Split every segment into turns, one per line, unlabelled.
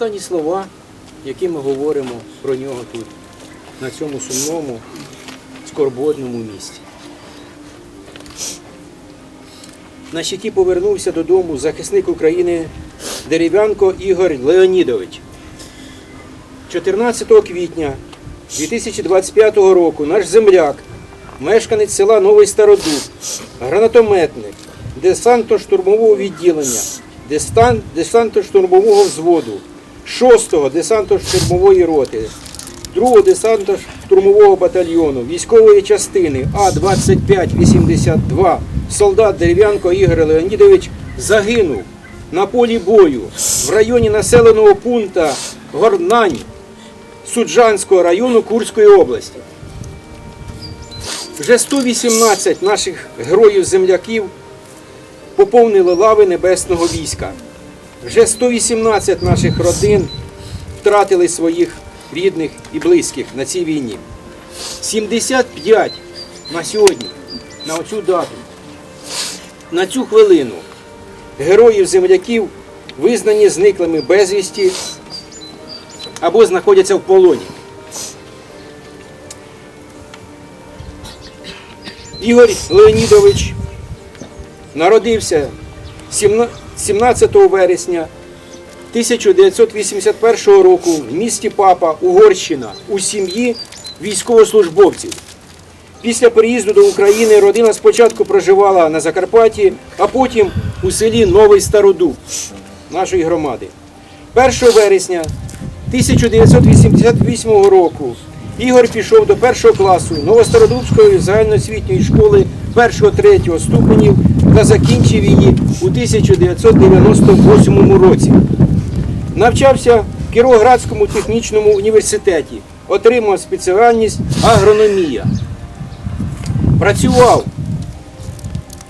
останні слова, які ми говоримо про нього тут, на цьому сумному, скорботному місці. На щиті повернувся додому захисник України Дерев'янко Ігор Леонідович. 14 квітня 2025 року наш земляк, мешканець села Новий Стародуб, гранатометник, десантно-штурмового відділення, десантно-штурмового взводу, 6-го десантно-штурмової роти, 2-го десантно-штурмового батальйону, військової частини А-2582, солдат Дерев'янко Ігор Леонідович загинув на полі бою в районі населеного пункту Горнань Суджанського району Курської області. Вже 118 наших героїв-земляків поповнили лави небесного війська. Вже 118 наших родин втратили своїх рідних і близьких на цій війні. 75 на сьогодні, на оцю дату, на цю хвилину героїв-земляків визнані зниклими безвісті або знаходяться в полоні. Ігор Леонідович народився 17 вересня 1981 року в місті Папа, Угорщина, у сім'ї військовослужбовців. Після переїзду до України родина спочатку проживала на Закарпатті, а потім у селі Новий Стародуб нашої громади. 1 вересня 1988 року Ігор пішов до першого класу Новостародубської загальноосвітньої школи 1-3 ступенів та закінчив її у 1998 році. Навчався в Кіровоградському технічному університеті, отримав спеціальність агрономія. Працював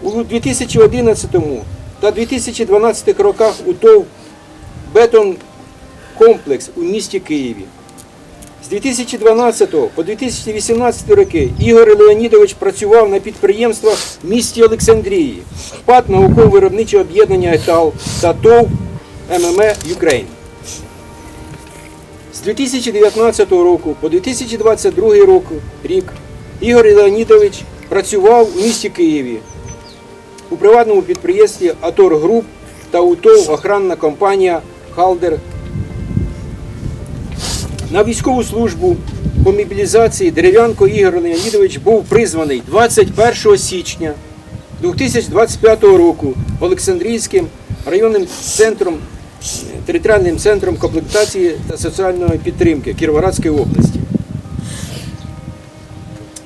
у 2011 та 2012 роках у ТОВ Бетон комплекс у місті Києві. З 2012 по 2018 роки Ігор Леонідович працював на підприємствах в місті Олександрії, ПАТ науково-виробниче об'єднання «Етал» та ТОВ ММЕ Юкрейн. З 2019 року по 2022 року, рік Ігор Леонідович працював у місті Києві у приватному підприємстві Атор Груп та у ТОВ охранна компанія Халдер на військову службу по мобілізації Дерев'янко Ігор Леонідович був призваний 21 січня 2025 року Олександрійським районним центром, територіальним центром комплектації та соціальної підтримки Кіровоградської області.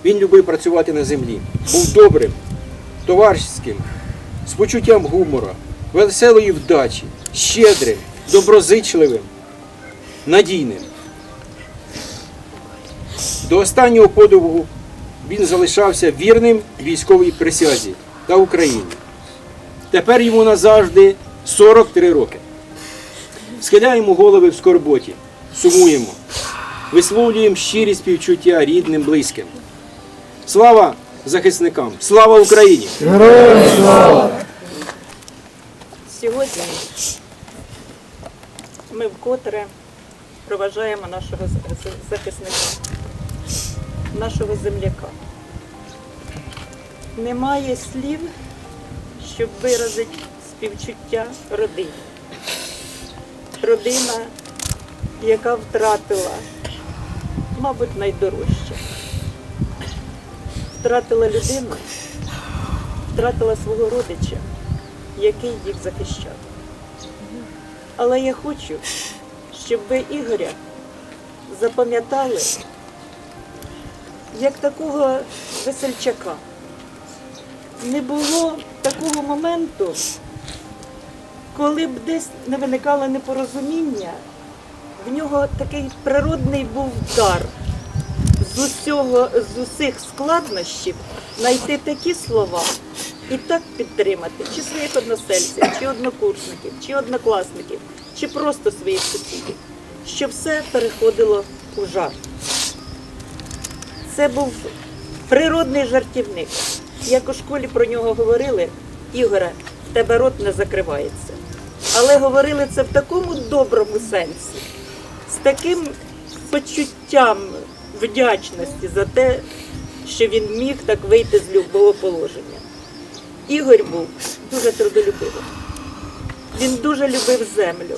Він любив працювати на землі, був добрим, товаришським, з почуттям гумора, веселої вдачі, щедрим, доброзичливим, надійним. До останнього подовгу він залишався вірним військовій присязі та Україні. Тепер йому назавжди 43 роки. Схиляємо голови в скорботі, сумуємо, висловлюємо щирі співчуття рідним, близьким. Слава захисникам! Слава Україні!
Сьогодні ми вкотре проважаємо нашого захисника, нашого земляка. Немає слів, щоб виразити співчуття родині. Родина, яка втратила, мабуть, найдорожче. Втратила людину, втратила свого родича, який їх захищав. Але я хочу, щоб ви Ігоря запам'ятали як такого весельчака. Не було такого моменту, коли б десь не виникало непорозуміння, в нього такий природний був дар з усього, з усіх складнощів знайти такі слова і так підтримати чи своїх односельців, чи однокурсників, чи однокласників, чи просто своїх сусідів, що все переходило у жарт. Це був природний жартівник. Як у школі про нього говорили, Ігоре, в тебе рот не закривається. але говорили це в такому доброму сенсі, з таким почуттям вдячності за те, що він міг так вийти з любого положення. Ігор був дуже трудолюбивим. Він дуже любив землю.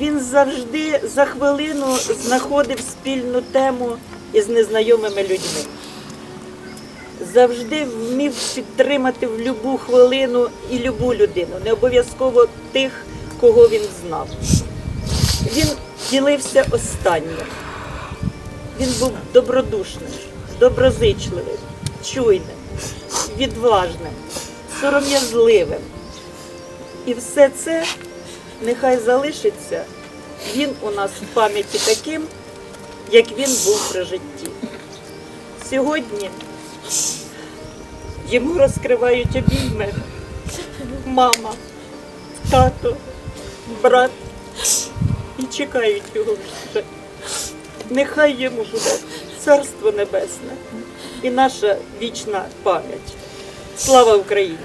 Він завжди за хвилину знаходив спільну тему із незнайомими людьми. Завжди вмів підтримати в будь-яку хвилину і любу людину, не обов'язково тих, кого він знав. Він ділився останнім. Він був добродушним, доброзичливим, чуйним, відважним, сором'язливим. І все це нехай залишиться він у нас в пам'яті таким, як він був при житті. Сьогодні йому розкривають обійми мама, тато, брат і чекають його вже. Нехай йому буде царство небесне і наша вічна пам'ять. Слава Україні!